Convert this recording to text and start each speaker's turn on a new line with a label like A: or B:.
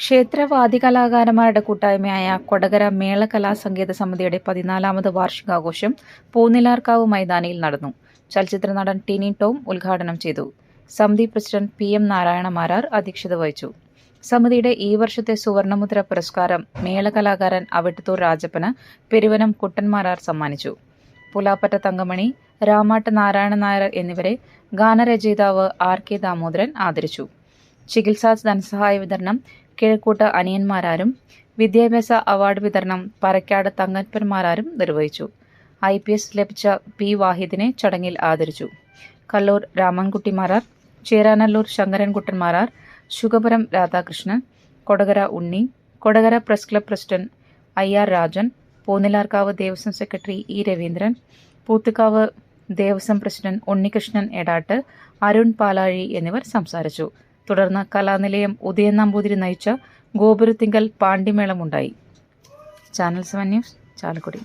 A: ക്ഷേത്രവാദി കലാകാരന്മാരുടെ കൂട്ടായ്മയായ കൊടകര മേള കലാസംഗീത സമിതിയുടെ പതിനാലാമത് വാർഷികാഘോഷം പൂനിലാർക്കാവ് മൈതാനിയിൽ നടന്നു. ചലച്ചിത്ര നടൻ ടിനി ടോം ഉദ്ഘാടനം ചെയ്തു. സമിതി president P M Narayana Marar അധ്യക്ഷത വഹിച്ചു. സമിതിയുടെ ഈ വർഷത്തെ സുവർണമുദ്ര പുരസ്കാരം മേള കലാകാരൻ അവിട്ടത്തൂർ രാജപ്പന് പെരുവനം കുട്ടൻമാരാർ സമ്മാനിച്ചു. പുലാപ്പറ്റ തങ്കമണി രാമാട്ട് നാരായണ നായർ എന്നിവരെ ഗാനരചയിതാവ് ആർ കെ ദാമോദരൻ ആദരിച്ചു. ചികിത്സാ ധനസഹായ വിതരണം കിഴക്കൂട്ട് അനിയന്മാരാരും വിദ്യാഭ്യാസ അവാർഡ് വിതരണം പരക്കാട് തങ്കപ്പന്മാരാരും നിർവഹിച്ചു. ഐ പി എസ് ലഭിച്ച പി വാഹിദിനെ ചടങ്ങിൽ ആദരിച്ചു. Kallur Ramankuttymarar Cheranallur Sankarankuttanmarar Shugapuram Radhakrishnan Kodakara Unni Kodakara press club president I R Rajan Poonilarkavu Devaswom secretary E Raveendran Poothukkavu Devaswom president Unnikrishnan Edatt Arun Palazhi എന്നിവർ സംസാരിച്ചു. തുടർന്ന് കലാനിലയം ഉദയൻ നമ്പൂതിരി നയിച്ച ഗോപുരത്തിങ്കൽ പാണ്ഡിമേളമുണ്ടായി ചാനൽ സെവൻ ന്യൂസ് ചാലക്കുടി.